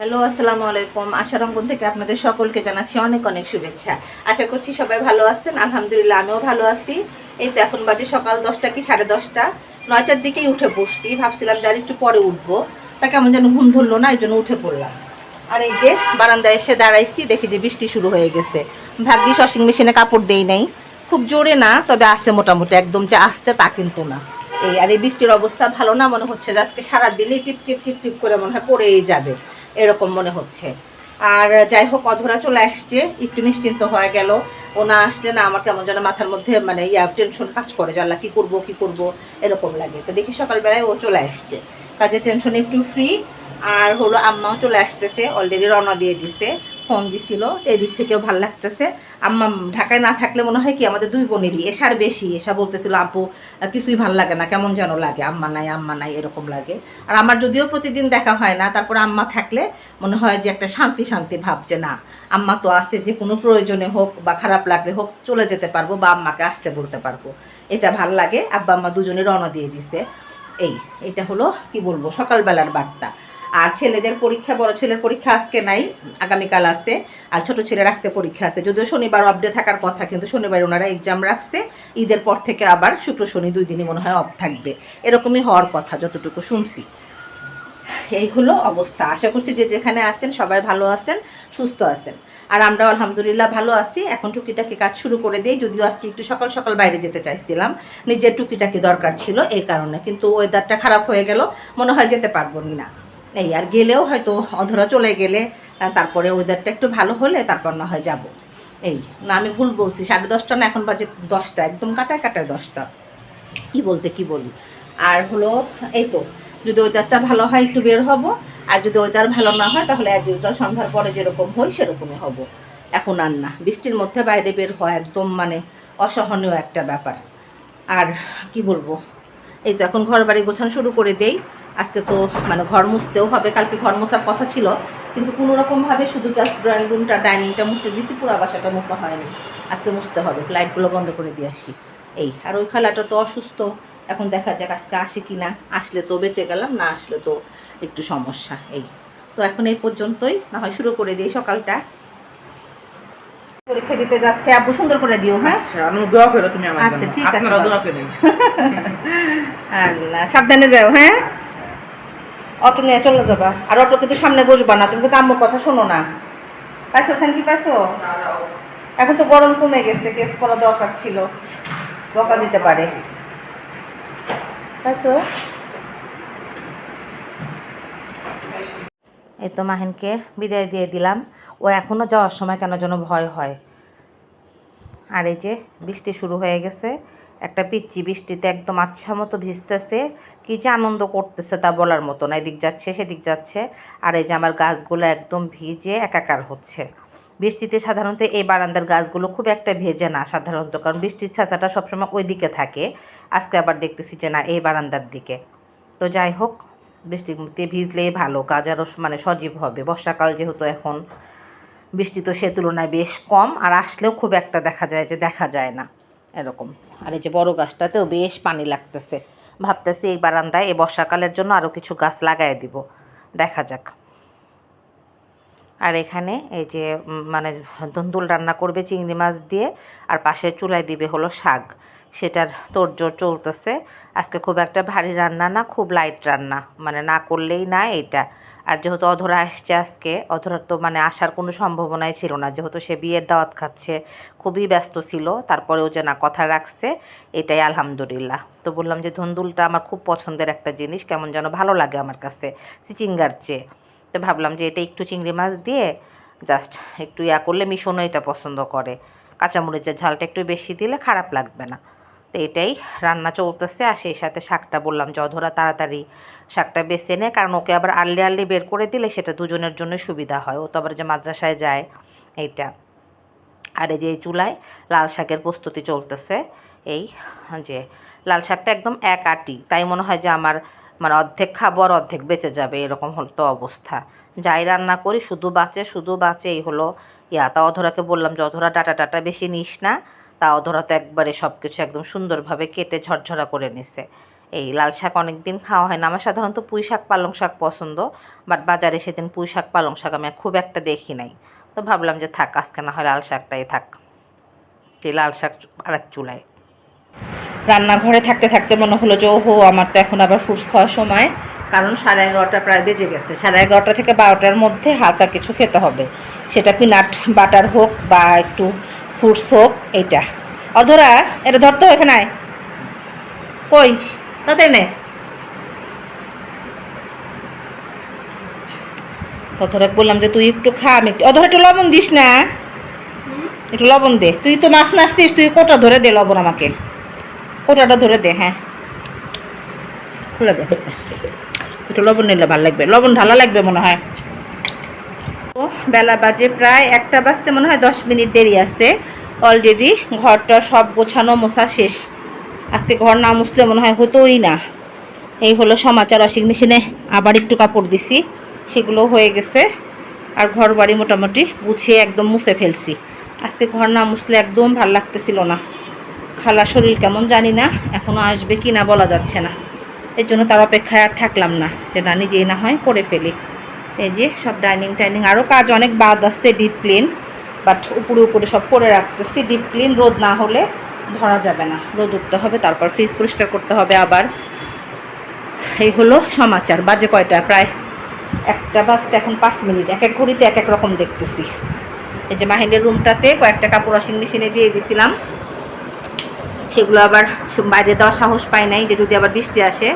Hello, আসসালামু আলাইকুম। আশা রঙ্গন থেকে আপনাদের সকলকে জানাচ্ছি অনেক অনেক শুভেচ্ছা। আশা করছি সবাই ভালো আছেন। আলহামদুলিল্লাহ, আমিও ভালো আছি। এই তো এখন বাজে সকাল দশটা কি সাড়ে দশটা? নয়টার দিকেই উঠে বসছি। ভাবছিলাম যে একটু পরে উঠবো। তা কেমন যেন ঘুম ধরলো না, এই জন্য উঠে পড়লাম। আর এই যে বারান্দায় এসে দাঁড়াইছি, দেখি যে বৃষ্টি শুরু হয়ে গেছে। ভাগ্যিস ওয়াশিং মেশিনে কাপড় দেই নাই। খুব জোরে না, তবে আসছে মোটামুটি। একদম যে আসতে তা কিন্তু না। এই, আর এই বৃষ্টির অবস্থা ভালো না, মনে হচ্ছে যে আজকে সারাদিনই টিপ টিপ টিপ টিপ করে মনে হয় পড়েই যাবে। এরকম মনে হচ্ছে। আর যাই হোক, অধরা চলে আসছে, একটু নিশ্চিন্ত হয়ে গেল। ও না আসলে না আমার কেমন যেন মাথার মধ্যে মানে ইয়া টেনশন কাজ করে আল্লাহ কী করব কী করব, এরকম লাগে। তো দেখি সকালবেলায় ও চলে আসছে। কাজে টেনশন একটু ফ্রি আর হলো আম্মাও চলে আসতেছে অলরেডি রওনা দিয়ে দিছে। ফোন দিছিল, এই দিক থেকেও ভালো লাগতেছে। আম্মা ঢাকায় না থাকলে মনে হয় কি আমাদের দুই বোনেরই এসার বেশি এসা বলতেছিল, আপু, কিছুই ভালো লাগে না, কেমন যেন লাগে, আম্মা নাই আম্মা নাই, এরকম লাগে। আর আমার যদিও প্রতিদিন দেখা হয় না, তারপর আম্মা থাকলে মনে হয় যে একটা শান্তি শান্তি ভাব যে না, আম্মা তো আছে, যে কোনো প্রয়োজনে হোক বা খারাপ লাগলে হোক চলে যেতে পারব বা আম্মাকে আসতে বলতে পারব। এটা ভালো লাগে, আব্বা, আম্মা দুজনে রওনা দিয়ে দিছে। এই, এটা হলো, কি বলব, সকালবেলার বার্তা। আর ছেলেদের পরীক্ষা, বড় ছেলের পরীক্ষা আজকে নাই, আগামীকাল আছে। আর ছোট ছেলের আজকে পরীক্ষা আছে। যদিও শনিবার অফডে থাকার কথা, কিন্তু শনিবার ওনারা এক্সাম রাখছে। ঈদের পর থেকে আবার শুক্র, শনি দুই দিনই মনে হয় অফ থাকবে। এরকমই হওয়ার কথা, যতটুকু শুনছি। এই হলো অবস্থা। আশা করছি যে যেখানে আছেন, সবাই ভালো আছেন, সুস্থ আছেন। আর আমরা আলহামদুলিল্লাহ ভালো আছি। এখন টুকিটাকি কাজ শুরু করে দিই, যদিও আজকে একটু সকাল সকাল বাইরে যেতে চাইছিলাম। নিজের টুকিটাকি দরকার ছিল এই কারণে, কিন্তু ওয়েদারটা খারাপ হয়ে গেল, মনে হয় যেতে পারব না। এই আর গেলেও হয়তো অধরা চলে গেলে তারপরে ওয়েদারটা একটু ভালো হলে তারপর না হয় যাব। এই, না, আমি ভুল বলছি, সাড়ে দশটা না, এখন বাজে দশটা, একদম কাটায় কাটায় দশটা। কি বলতে কি বলি? আর হলো, এই তো, যদি ওয়েদারটা ভালো হয়, একটু বের হব। আর যদি ওয়েদার ভালো না হয়, তাহলে অ্যাজ ইউজুয়াল সন্ধ্যার পরে যেরকম হই সেরকমই হব। এখন আর না। বৃষ্টির মধ্যে বাইরে বের হয় একদম মানে অসহনীয় একটা ব্যাপার। আর কি বলব? এই তো এখন ঘর বাড়ি গোছানো শুরু করে দেই। আজকে তো মানে ঘর মুছতেও হবে, কালকে ঘর মোছার কথা ছিল। কিন্তু কোনো রকমভাবে শুধু জাস্ট ড্রয়িং রুমটা ডাইনিংটা মুছতে দিছি পুরো বাসাটা মোছা হয়নি। আজকে মুছতে হবে লাইটগুলো বন্ধ করে দিয়ে আসি। এই, আর ওই খেলাটা তো অসুস্থ। এখন দেখা যাক আজকে আসে কি না আসলে তো বেঁচে গেলাম না আসলে তো একটু সমস্যা এই। তো এখন এই পর্যন্তই না হয় শুরু করে দিই সকালটা। পরীক্ষা দিতে যাচ্ছে আব্বু সুন্দর করে দিও হ্যাঁ? আচ্ছা আমি দোয়া করো তুমি আমার আচ্ছা, ঠিক আছে, আপনারা দোয়া করেন। আল্লাহ সাবধানে যাও হ্যাঁ? অটো নিয়ে চলে যাবা। আর অটো কিন্তু সামনে বসবা না তুমি কিন্তু আম্মুর কথা শোনো না। পাইছো কি পাইছো? এখন তো গরম কমে গেছে কেস করা দরকার ছিল। বকা দিতে পারে। এই তো মাহিনকে বিদায় দিয়ে দিলাম। ও এখনও যাওয়ার সময় কেন যেন ভয় হয়। আর এই যে বৃষ্টি শুরু হয়ে গেছে। একটা পিচ্ছি বৃষ্টিতে একদম আচ্ছা মতো ভিজতেছে। কি যে আনন্দ করতেছে তা বলার মতো না। এদিক যাচ্ছে, সেদিক যাচ্ছে। আর এই যে আমার গাছগুলো একদম ভিজে একাকার হচ্ছে। বৃষ্টিতে সাধারণত এই বারান্দার গাছগুলো খুব একটা ভেজে না সাধারণত, কারণ বৃষ্টির ছাঁচাটা সবসময় ওই দিকে থাকে। আজকে আবার দেখতেছি যে না, এই বারান্দার দিকে। তো যাই হোক, বৃষ্টিতে ভিজলেই ভালো গাছ আরও মানে সজীব হবে। বর্ষাকাল যেহেতু এখন, বৃষ্টি তো সে তুলনায় বেশ কম, আর আসলেও খুব একটা দেখা যায় যে দেখা যায় না, এরকম। আর এই যে বড় গাছটাতেও বেশ পানি লাগতেছে। ভাবতেছি এই বারান্দায় এই বর্ষাকালের জন্য আরও কিছু গাছ লাগাই দিব। দেখা যাক। আর এখানে এই যে মানে ধুন্দুল রান্না করবে চিংড়ি মাছ দিয়ে, আর পাশে চুলায় দিবে হলো শাক। সেটার তোড়জোড় চলতেছে। আজকে খুব একটা ভারী রান্না না, খুব লাইট রান্না। মানে না করলেই না এটা আর যেহেতু অধরা আসছে আজকে, অধরার তো মানে আসার কোনো সম্ভাবনাই ছিল না। যেহেতু সে বিয়ের দাওয়াত খাচ্ছে, খুবই ব্যস্ত ছিল। তারপরেও যে না কথা রাখছে, এটাই আলহামদুলিল্লাহ। তো বললাম যে, ধুন্দুলটা আমার খুব পছন্দের একটা জিনিস। কেমন যেন ভালো লাগে আমার কাছে, চিচিঙ্গার চেয়ে। তো ভাবলাম যে এটা একটু চিংড়ি মাছ দিয়ে জাস্ট একটু ইয়া করলে মিশনও এটা পছন্দ করে। কাঁচামরিচের ঝালটা একটু বেশি দিলে খারাপ লাগবে না। তো এটাই রান্না চলতেছে আর সেই সাথে শাকটা বললাম যে অধরা তাড়াতাড়ি শাকটা বেছে নেয় কারণ ওকে আবার আর্লি আর্লি বের করে দিলে সেটা দুজনের জন্য সুবিধা হয়। ও তো আবার যে মাদ্রাসায় যায়, এইটা। আর এই যে এই চুলায় লাল শাকের প্রস্তুতি চলতেছে, এই যে লাল শাকটা একদম এক আটি। তাই মনে হয় যে আমার মানে অর্ধেক খাব আর অর্ধেক বেঁচে যাবে, এরকম হল তো অবস্থা। যাই রান্না করি, শুধু বাঁচে শুধু বাঁচে, এই হলো ইয়া। তা অধরাকে বললাম যে অধরা ডাটা টাটা বেশি নিস না। তা অধরা তো একবারে সব কিছু একদম সুন্দরভাবে কেটে ঝরঝরা করে নিছে। এই লাল শাক অনেক দিন খাওয়া হয় না। আমার সাধারণত পুঁই শাক, পালং শাক পছন্দ, বাট বাজারে সেদিন পুঁই শাক, পালং শাক আমি খুব একটা দেখি নাই। তো ভাবলাম যে থাক, আজকে না হয় লাল শাকটাই থাক। সেই লাল শাক আরেক চুলায়। রান্নাঘরে থাকতে থাকতে মনে হলো যে ওহো আমার তো এখন আবার ফুডস খাওয়ার সময়। কারণ সাড়ে এগারোটা প্রায় বেজে গেছে। সাড়ে এগারোটা থেকে বারোটার মধ্যে হালকা কিছু খেতে হবে। সেটা পিনাট বাটার হোক বা একটু ফ্রুটস হোক এইটা। অধরা এটা ধরতো এখানে কই? তাতে নে। তথরে বললাম যে তুই একটু খা আমি একটু অধরা একটু লবণ দিস না। একটু লবণ দে। তুই তো মাছ নাচতিস তুই কোটা ধরে দে লবণ আমাকে। কোটাটা ধরে দে হ্যাঁ। খুলে দে একটু লবণ নিলে ভালো লাগবে। লবণ ঢালা লাগবে মনে হয়। ও, বেলা বাজে প্রায় একটা বাজতে মনে হয় দশ মিনিট দেরি আছে। অলরেডি ঘরটা সব গোছানো, মোছা শেষ। আজকে ঘর না মুছলে মনে হয় হতোই না। এই হলো সমাচার, ওয়াশিং মেশিনে আবার একটু কাপড় দিছি। সেগুলো হয়ে গেছে। আর ঘর বাড়ি মোটামুটি গুছিয়ে একদম মুছে ফেলছি। আজকে ঘর না মুছলে একদম ভালো লাগতেছিল না। খালা শরীর কেমন জানি না এখনও আসবে কি না বলা যাচ্ছে না। এর জন্য তার অপেক্ষায় আর থাকলাম না, যে না নিজেই না হয় করে ফেলি। এই যে সব ডাইনিং টাইনিং আরও কাজ অনেক বাদ আসছে ডিপ ক্লিন বাট উপরে উপরে সব করে রাখতেছি। ডিপ ক্লিন রোদ না হলে ধরা যাবে না। রোদ উঠতে হবে, তারপর ফ্রিজ পরিষ্কার করতে হবে আবার। এই হলো সমাচার, বাজে কয়টা? প্রায় একটা বাজতে এখন পাঁচ মিনিট। এক এক ঘড়িতে এক এক রকম দেখতেছি। এই যে মাহিন্দের রুমটাতে কয়েকটা কাপড় ওয়াশিং মেশিনে দিয়ে দিছিলাম। সেগুলো আবার বাইরে দেওয়া সাহস পাই নাই যে যদি আবার বৃষ্টি আসে।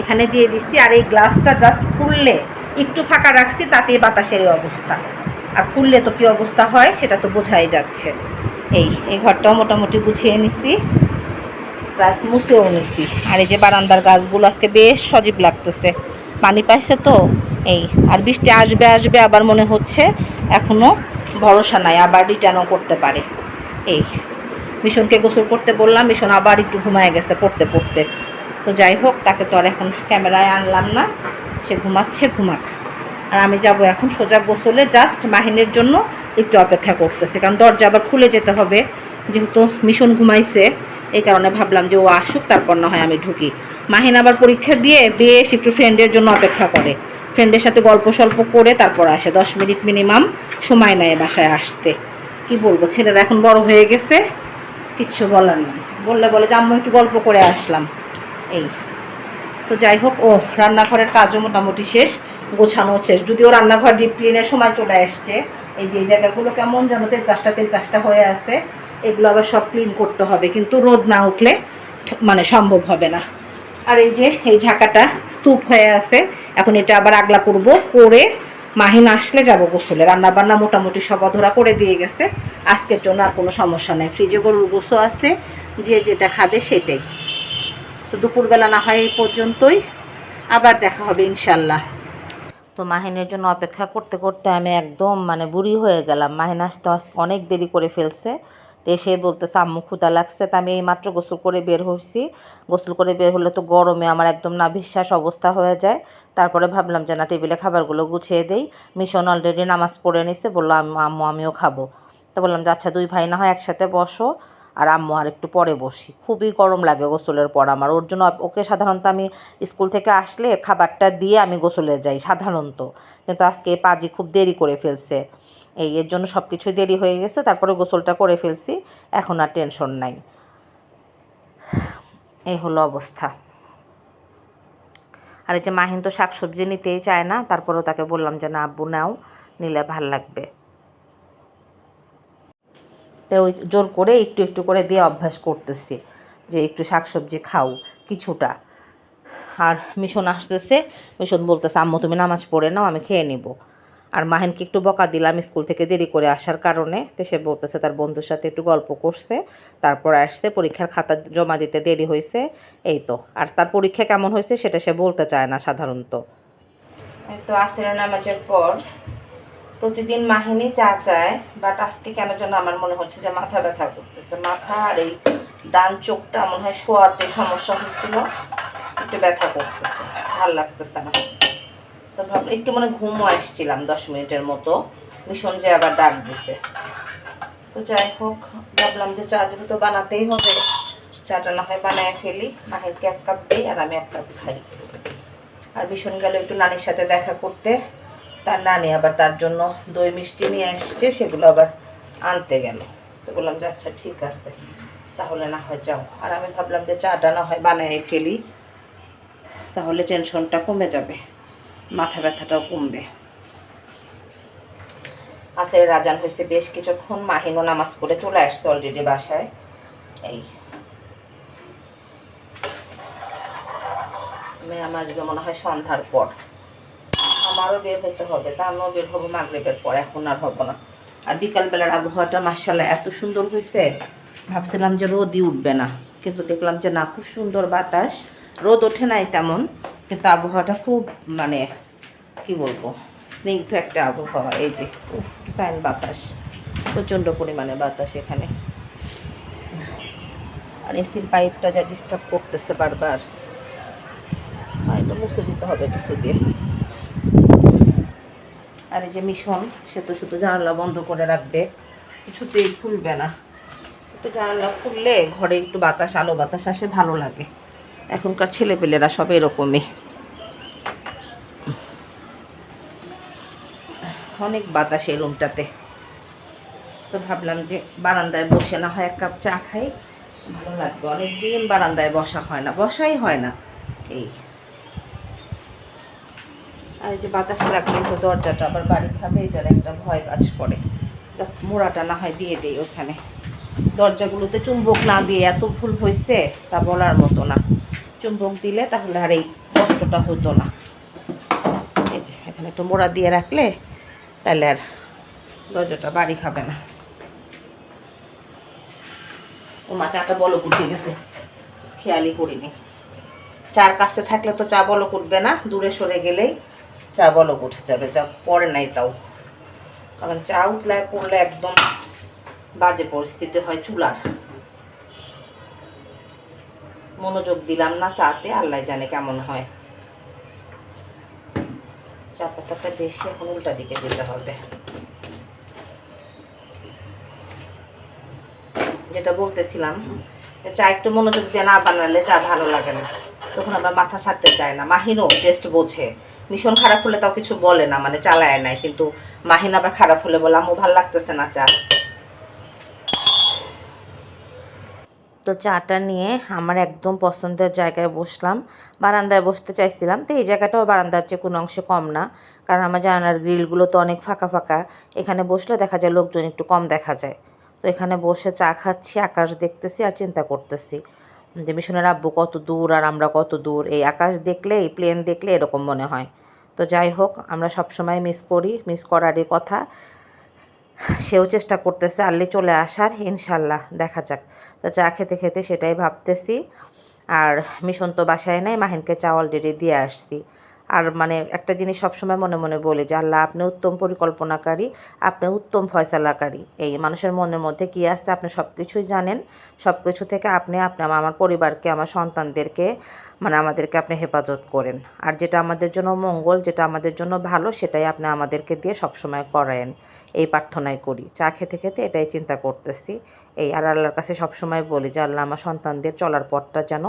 এখানে দিয়ে দিচ্ছি আর এই গ্লাসটা জাস্ট খুললে, একটু ফাঁকা রাখছি, তাতেই বাতাসের এই অবস্থা। আর খুললে তো কী অবস্থা হয়, সেটা তো বোঝাই যাচ্ছে। এই এই ঘরটাও মোটামুটি গুছিয়ে নিছি প্লাস মুছেও নিছি। আর এই যে বারান্দার গাছগুলো আজকে বেশ সজীব লাগতেছে। পানি পাইছে তো? এই, আর বৃষ্টি আসবে আসবে আবার মনে হচ্ছে এখনও ভরসা নাই, আবার রিটার্নও করতে পারে। এই মিশনকে গোসল করতে বললাম, মিশন আবার একটু ঘুমায় গেছে পড়তে পড়তে। তো যাই হোক, তাকে তো আর এখন ক্যামেরায় আনলাম না। সে ঘুমাচ্ছে, ঘুমাক। আর আমি যাব এখন সোজা গোসলে জাস্ট মাহিনের জন্য একটু অপেক্ষা করতেছে। কারণ দরজা আবার খুলে যেতে হবে, যেহেতু মিশন ঘুমাইছে, এই কারণে ভাবলাম যে ও আসুক, তারপর না হয় আমি ঢুকি। মাহিন আবার পরীক্ষা দিয়ে বেশ একটু ফ্রেন্ডের জন্য অপেক্ষা করে। ফ্রেন্ডের সাথে গল্প সল্প করে তারপর আসে, দশ মিনিট মিনিমাম সময় নেয় বাসায় আসতে। কি বলব, ছেলেরা এখন বড় হয়ে গেছে। কিচ্ছু বলার নেই। বললে বলে যে, আম্মু, একটু গল্প করে আসলাম। এই। তো যাই হোক ও রান্নাঘরের কাজও মোটামুটি শেষ, গোছানো শেষ। যদিও রান্নাঘর ডিপ ক্লিনের সময় চলে আসছে, এই যে জায়গাগুলো কেমন যেন তেল কাজটা তেল কাজটা হয়ে আছে, এগুলো আবার সব ক্লিন করতে হবে। কিন্তু রোদ না উঠলে মানে সম্ভব হবে না। আর এই যে, এই ঝাঁকাটা স্তূপ হয়ে আছে, এখন এটা আবার আগলা করব, করে মাহিন আসলে যাব গোসলে। রান্না বান্না মোটামুটি সব অধরা করে দিয়ে গেছে। আজকের জন্য আর কোনো সমস্যা নেই। ফ্রিজে গরুর গোসো আছে, যে যেটা খাবে সেটাই। তো দুপুরবেলা না হয় এই পর্যন্তই। আবার দেখা হবে ইনশাল্লাহ। তো মাহিনের জন্য অপেক্ষা করতে করতে আমি একদম মানে বুড়ি হয়ে গেলাম। মাহিন আসতে অনেক দেরি করে ফেলছে। তো এসে বলতেছে, আম্মু ক্ষুদা লাগছে। তা আমি এই মাত্র গোসল করে বের হয়েছি গোসল করে বের হলে তো গরমে আমার একদম না বিশ্বাস অবস্থা হয়ে যায়। তারপরে ভাবলাম যে, না, টেবিলে খাবারগুলো গুছিয়ে দেই। মিশন অলরেডি নামাজ পড়ে নিছে, বলল আম্মু আম্মু, আমিও খাব। তো বললাম যে আচ্ছা দুই ভাই না হয় একসাথে বসো আর আম্মু আর একটু পরে বসি। খুবই গরম লাগে গোসলের পর আমার। ওর জন্য ওকে সাধারণত আমি স্কুল থেকে আসলে খাবারটা দিয়ে আমি গোসলে যাই সাধারণত। কিন্তু আজকে পাজি খুব দেরি করে ফেলছে। এই, এর জন্য সব কিছুই দেরি হয়ে গেছে, তারপরে গোসলটা করে ফেলছি, এখন আর টেনশন নাই। এই হলো অবস্থা। আর এই যে মাহিন তো শাকসবজি নিতেই চায় না, তারপরেও তাকে বললাম যে, না আব্বু, নাও, নিলে ভালো লাগবে। তো ওই জোর করে একটু একটু করে দিয়ে অভ্যাস করতেছি যে, একটু শাকসবজি খাও, কিছুটা। আর মিশন আসতেছে, মিশন বলতেছে, আম্মু, তুমি নামাজ পড়ে নাও, আমি খেয়ে নিব। আর মাহিনকে একটু বকা দিলাম স্কুল থেকে দেরি করে আসার কারণে। তো সে বলতেছে তার বন্ধুর সাথে একটু গল্প করছে, তারপর আসছে, পরীক্ষার খাতা জমা দিতে দেরি হয়েছে এই তো, আর তার পরীক্ষা কেমন হয়েছে সেটা সে বলতে চায় না সাধারণত। তো আসির নামাজের পর প্রতিদিন মাহিনী চা চায় বাট আজকে কেন যেন আমার মনে হচ্ছে যে মাথা ব্যথা করতেছে। মাথা আর এই ডান চোখটা মনে হয় শোয়াতে সমস্যা হয়েছিল, একটু ব্যথা করতেছে, ভালো লাগতেছে না। তো ভাবলাম একটু মানে ঘুমও আসছিলাম দশ মিনিটের মতো। মিশন যে আবার ডাক দিছে। তো যাই হোক, ভাবলাম যে চা যেহেতু বানাতেই হবে, চাটা না হয় বানায় ফেলি। মাহিরকে এক কাপ দিই আর আমি এক কাপ খাই। আর ভীষণ গেল একটু নানির সাথে দেখা করতে। তার নানি আবার তার জন্য দই মিষ্টি নিয়ে এসছে সেগুলো আবার আনতে গেল। তো বললাম যে আচ্ছা ঠিক আছে। তাহলে না হয় যাও। আর আমি ভাবলাম যে চাটা না হয় বানায় ফেলি। তাহলে টেনশনটা কমে যাবে। মাথা ব্যথাটাও কমবে। আসের রাজান হয়েছে বেশ কিছুক্ষণ, মাহিনও নামাজ পড়ে চলে আসছে অলরেডি বাসায়। এই। ম্যাম আসবে মনে হয় সন্ধ্যার পর। আমারও বের হতে হবে, তা আমিও বের হব মাগরীবের পর, এখন আর হব না। আর বিকালবেলার আবহাওয়াটা মার্শাল্লাহ এত সুন্দর হয়েছে ভাবছিলাম যে রোদই উঠবে না। কিন্তু দেখলাম যে না, খুব সুন্দর বাতাস। রোদ ওঠে নাই তেমন। কিন্তু আবহাওয়াটা খুব মানে কি বলব, স্নিগ্ধ একটা আবহাওয়া। এই যে ফাইন বাতাস, প্রচণ্ড পরিমাণে বাতাস এখানে। আর এসির পাইপটা যা ডিস্টার্ব করতেছে বারবার মুছে দিতে হবে কিছু দিয়ে। আর এই যে মিশন সে তো শুধু জানালা বন্ধ করে রাখবে, কিছুতেই খুলবে না। একটু জানলা খুললে ঘরে একটু বাতাস, আলো বাতাস আসে, ভালো লাগে। এখনকার ছেলেপেলেরা সব এরকমই। অনেক বাতাস এই রুমটাতে। তো ভাবলাম যে বারান্দায় বসে না হয় এক কাপ চা খাই, ভালো লাগবে। অনেক দিন বারান্দায় বসা হয় না, বসাই হয় না। এই। আর এই যে বাতাস লাগলে তো দরজাটা আবার বাড়ি খাবে, এটার একটা ভয় কাজ করে। মোড়াটা না হয় দিয়ে দেই ওখানে। দরজাগুলোতে চুম্বক না দিয়ে এত ভুল হয়েছে তা বলার মতো না। চুম্বক দিলে তাহলে আর এই কষ্টটা হতো না। এই যে, এখানে একটু মোড়া দিয়ে রাখলে তাহলে আর দরজাটা বাড়ি খাবে না। ও মা চাটা বলো উঠে গেছে। খেয়ালই করিনি। চার কাছে থাকলে তো চা বলক উঠবে না, দূরে সরে গেলেই চা বলক উঠে যাবে, যা পরে নাই তাও। কারণ চা উঠলে পড়লে একদম বাজে পরিস্থিতি হয় চুলার। মনোযোগ দিলাম না চাতে, আল্লাহ জানে কেমন হয়। চা পাতাটা বেশি, এখন উল্টা দিকে দিতে হবে। যেটা বলতেছিলাম চা একটু মনোযোগ দিয়ে না বানালে চা ভালো লাগে না। তখন আবার মাথা ছাড়তে চায় না। মাহিনও টেস্ট বোঝে। মিশন খারাপ হলে তাও কিছু বলে না মানে চালায় নাই। কিন্তু মাহিন আবার খারাপ হলে বলে আমু ভালো লাগতেছে না চা। তো চাটা নিয়ে আমার একদম পছন্দের জায়গায় বসলাম। বারান্দায় বসতে চাইছিলাম, তো এই জায়গাটাও বারান্দার চেয়ে কোনো অংশে কম না। কারণ আমার জানালার গ্রিলগুলো তো অনেক ফাঁকা ফাঁকা। এখানে বসলে দেখা যায় লোকজন একটু কম দেখা যায়। তো এখানে বসে চা খাচ্ছি, আকাশ দেখতেছি আর চিন্তা করতেছি। যে মিশনের আব্বু কত দূর আর আমরা কত দূর। এই আকাশ দেখলে, এই প্লেন দেখলে এরকম মনে হয়। তো যাই হোক, আমরা সবসময় মিস করি, মিস করারই কথা। সেও চেষ্টা করতেছে আল্লি চলে আসার, ইনশাল্লাহ, দেখা যাক। তো চা খেতে খেতে সেটাই ভাবতেছি। আর মিশন তো বাসায় নেই, মাহিনকে চা অলরেডি দিয়ে আসছি। আর মানে একটা জিনিস সবসময় মনে মনে বলি যে, আল্লাহ, আপনি উত্তম পরিকল্পনাকারী, আপনি উত্তম ফয়সালাকারী। এই মানুষের মনের মধ্যে কী আছে, আপনি সব কিছুই জানেন। সব কিছু থেকে আপনি আপনি আমার পরিবারকে, আমার সন্তানদেরকে মানে আমাদেরকে আপনি হেফাজত করেন। আর যেটা আমাদের জন্য মঙ্গল, যেটা আমাদের জন্য ভালো, সেটাই আপনি আমাদেরকে দিয়ে সবসময় করায়েন। এই প্রার্থনাই করি। চা খেতে খেতে এটাই চিন্তা করতেছি। এই আর আল্লাহর কাছে সবসময় বলি যে, আল্লাহ আমার সন্তানদের চলার পথটা যেন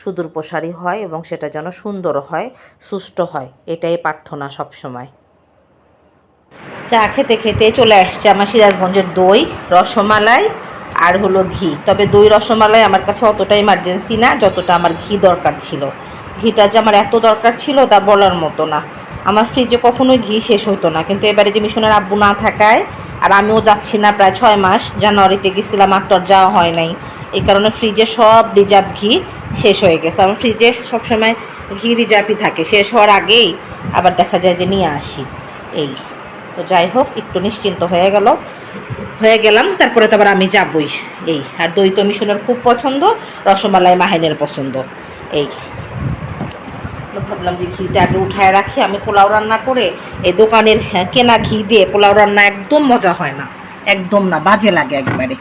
সুদূর প্রসারী হয় এবং সেটা যেন সুন্দর হয় সুষ্ঠু হয়। এটাই প্রার্থনা সবসময়। চা খেতে খেতে চলে আসছে আমার সিরাজগঞ্জের দই, রসমালাই আর হলো ঘি। তবে দই রসমালাই আমার কাছে অতটা ইমার্জেন্সি না, যতটা আমার ঘি দরকার ছিল। ঘিটা যে আমার এত দরকার ছিল তা বলার মতো না। আমার ফ্রিজে কখনোই ঘি শেষ হতো না। কিন্তু এবারে যে মিশনের আব্বু না থাকায় আর আমিও যাচ্ছি না প্রায় ছয় মাস, জানুয়ারিতে গেছিলাম, আর যাওয়া হয় নাই। এই কারণে ফ্রিজে সব রিজার্ভ ঘি শেষ হয়ে গেছে। আমার ফ্রিজে সবসময় ঘি রিজার্ভই থাকে। শেষ হওয়ার আগেই আবার দেখা যায় যে নিয়ে আসি। এই। তো যাই হোক, একটু নিশ্চিন্ত হয়ে গেল। হয়ে গেলাম তারপরে তো আবার আমি যাবই। এই আর দই তো মিশনের খুব পছন্দ রসমালাই মাহিনের পছন্দ। এই ভাবলাম যে ঘিটা আগে উঠায় রাখি আমি পোলাও রান্না করে এই দোকানের হ্যাঁ, কেনা ঘি দিয়ে পোলাও রান্না একদম মজা হয় না একদম না বাজে লাগে একবারে।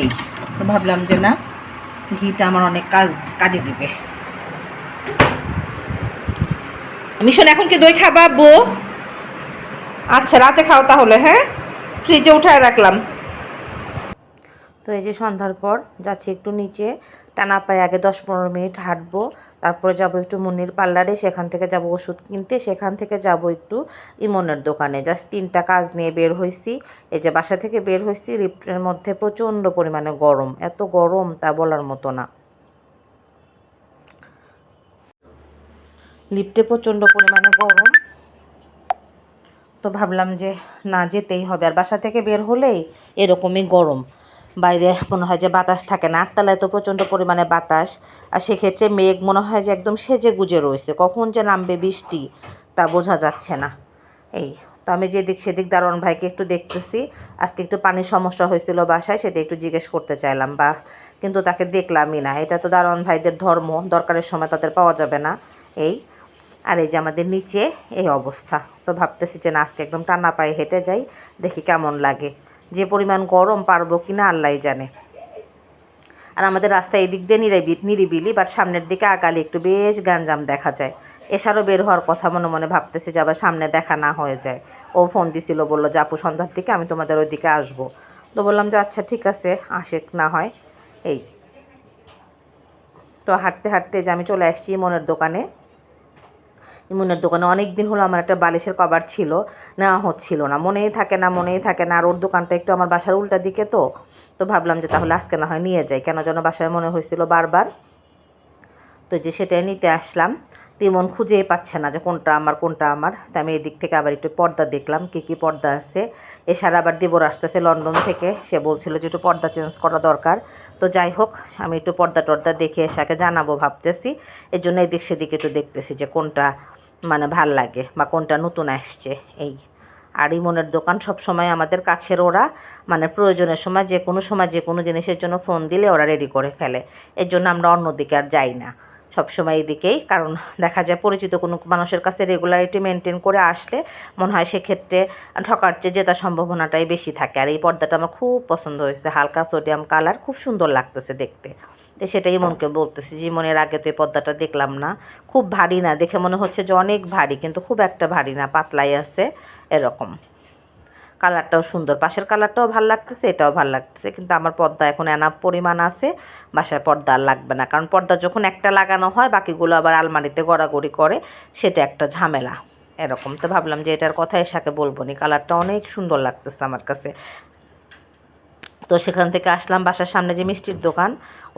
এই তো ভাবলাম যে না ঘিটা আমার অনেক কাজ কাজে দিবে। মিশন এখন কি দই খাবা আচ্ছা রাতে খাও তাহলে হ্যাঁ? ফ্রিজে উঠায় রাখলাম। তো এই যে সন্ধ্যার পর যাচ্ছি একটু নিচে, টানা পায়ে আগে দশ পনেরো মিনিট হাঁটবো, তারপরে যাব একটু মুন্নির পার্লারে, সেখান থেকে যাব ওষুধ কিনতে, সেখান থেকে যাব একটু ইমনের দোকানে। জাস্ট তিনটা কাজ নিয়ে বের হয়েছি এই যে বাসা থেকে বের হয়েছি লিফ্টের মধ্যে প্রচণ্ড পরিমাণে গরম, এত গরম তা বলার মতো না। লিফ্টে প্রচণ্ড পরিমাণে গরম তো ভাবলাম যে না যেতেই হবে। আর বাসা থেকে বের হলেই এরকমই গরম। বাইরে মনে হয় যে বাতাস থাকে না। আটতলায় তো প্রচণ্ড পরিমাণে বাতাস। আর সেক্ষেত্রে মেঘ মনে হয় যে একদম সেজে গুজে রয়েছে। কখন যে নামবে বৃষ্টি তা বোঝা যাচ্ছে না। এই তো আমি যেদিক সেদিক দারোয়ান ভাইকে একটু দেখতেছি। আজকে একটু পানির সমস্যা হয়েছিল বাসায়, সেটা একটু জিজ্ঞেস করতে চাইলাম। বা কিন্তু তাকে দেখলামই না। এটা তো দারোয়ান ভাইদের ধর্ম। দরকারের সময় তাদের পাওয়া যাবে না। এই আর এই যে আমাদের নিচে এই অবস্থা। তো ভাবতেছি যে না, আজকে একদম টানা পায়ে হেঁটে যাই, দেখি কেমন লাগে। যে পরিমাণ গরম পারব কি না আল্লাহ জানে। আর আমাদের রাস্তা এই দিক দিয়ে নিরিবি নিরিবিলি বাট সামনের দিকে আগালে একটু বেশ গাঞ্জাম দেখা যায়। এছাড়াও বের হওয়ার কথা মনে মনে ভাবতেছি যে আবার সামনে দেখা না হয়ে যায়। ও ফোন দিছিল, বলল, যে আপু, সন্ধ্যার দিকে আমি তোমাদের ওই দিকে আসব। তো বললাম যে আচ্ছা ঠিক আছে আসে না হয়। এই। তো হাঁটতে হাঁটতে যে আমি চলে আসছি মনের দোকানে। ইমনের দোকানে অনেক দিন হলো আমার একটা বালিশের কভার ছিল। নেওয়া হচ্ছিল না। মনেই থাকে না, মনেই থাকে না। আর ওর দোকানটা একটু আমার বাসার উল্টা দিকে তো। তো ভাবলাম যে তাহলে আজকে না হয় নিয়ে যাই। কেন যেন বাসায় মনে হয়েছিল বারবার। তো যে সেটাই নিতে আসলাম। তেমন খুঁজেই পাচ্ছে না যে কোনটা আমার কোনটা আমার। তা আমি এদিক থেকে আবার একটু পর্দা দেখলাম, কী কী পর্দা আছে। এছাড়া আবার দেবর আসতেছে লন্ডন থেকে। সে বলছিল যে একটু পর্দা চেঞ্জ করা দরকার। তো যাই হোক, আমি একটু পর্দা টর্দা দেখে এসাকে জানাব ভাবতেছি। এর জন্য এদিক সেদিক একটু দেখতেছি যে কোনটা মানে ভালো লাগে বা কোনটা নতুন আসছে, এই। আর ইমনের দোকান সব সময় আমাদের কাছের ওরা মানে প্রয়োজনের সময়, যে কোনো সময়, যে কোনো জিনিসের জন্য ফোন দিলে ওরা রেডি করে ফেলে। এর জন্য আমরা অন্যদিকে আর যাই না। সব সময় এদিকেই। কারণ দেখা যায় পরিচিত কোনো মানুষের কাছে রেগুলারিটি মেনটেন করে আসলে মনে হয় সেক্ষেত্রে ঠকার চেয়ে জেতার সম্ভাবনাটাই বেশি থাকে। আর এই পর্দাটা আমার খুব পছন্দ হয়েছে হালকা সোডিয়াম কালার খুব সুন্দর লাগতেছে দেখতে। তো সেটাই মনকে বলতেছি যে মনের আগে তো এই পর্দাটা দেখলাম না। খুব ভারী না দেখে মনে হচ্ছে যে অনেক ভারী কিন্তু খুব একটা ভারী না পাতলাই আছে এরকম। কালারটাও সুন্দর। পাশের কালারটাও ভালো লাগতেছে, এটাও ভালো লাগতেছে। কিন্তু আমার পর্দা এখন এনাফ পরিমাণ আছে, বাসায় পর্দা আর লাগবে না। কারণ পর্দা যখন একটা লাগানো হয়, বাকিগুলো আবার আলমারিতে গড়াগড়ি করে, সেটা একটা ঝামেলা। এরকম। তো ভাবলাম যে এটার কথা এসাকে বলব নি কালারটা অনেক সুন্দর লাগতেছে আমার কাছে। তো সেখান থেকে আসলাম বাসার সামনে যে মিষ্টির দোকান,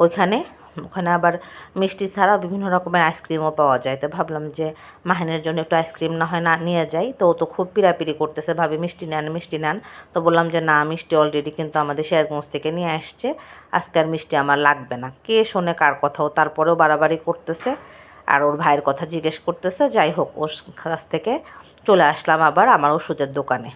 ওইখানে ওখানে আবার মিষ্টি ছাড়াও বিভিন্ন রকমের আইসক্রিমও পাওয়া যায়। তো ভাবলাম যে মাহিনের জন্য একটু আইসক্রিম না হয় না নিয়ে যাই। তো ও তো খুব পিরাপিরি করতেছে, ভাবি মিষ্টি নেন মিষ্টি নেন। তো বললাম যে না, মিষ্টি অলরেডি কিন্তু আমাদের সিরাজগঞ্জ থেকে নিয়ে আসছে। আজকে আর মিষ্টি আমার লাগবে না। কে শোনে কার কথাও তারপরেও বাড়াবাড়ি করতেছে। আর ওর ভাইয়ের কথা জিজ্ঞেস করতেছে। যাই হোক, ওর কাছ থেকে চলে আসলাম আবার আমার ওষুধের দোকানে।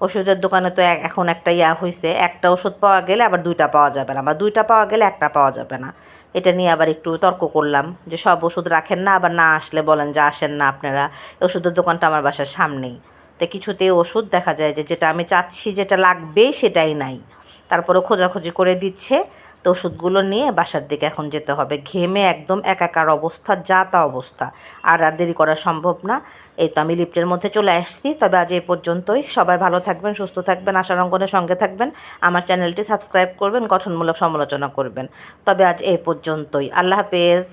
ওষুধের দোকানে তো এখন একটা ইয়া হয়েছে একটা ওষুধ পাওয়া গেলে আবার দুইটা পাওয়া যাবে না। বা দুইটা পাওয়া গেলে একটা পাওয়া যাবে না। এটা নিয়ে আবার একটু তর্ক করলাম যে সব ওষুধ রাখেন না, আবার না আসলে বলেন যে আসেন না আপনারা। ওষুধের দোকানটা আমার বাসার সামনেই। তো কিছুতে ওষুধ দেখা যায় যে যেটা আমি চাচ্ছি যেটা লাগবে সেটাই নাই। তারপরে খোঁজাখুঁজি করে দিচ্ছে। তো ওষুধগুলো নিয়ে বাসার দিকে এখন যেতে হবে। ঘেমে একদম একাকার অবস্থা, যা তা অবস্থা। আর আর দেরি করা সম্ভব না। এই তো আমি লিফ্টের মধ্যে চলে আসছি। তবে আজ এই পর্যন্তই। সবাই ভালো থাকবেন, সুস্থ থাকবেন, আশা রঙ্গনের সঙ্গে থাকবেন। আমার চ্যানেলটি সাবস্ক্রাইব করবেন, গঠনমূলক সমালোচনা করবেন। তবে আজ এই পর্যন্তই। আল্লাহ হাফেজ।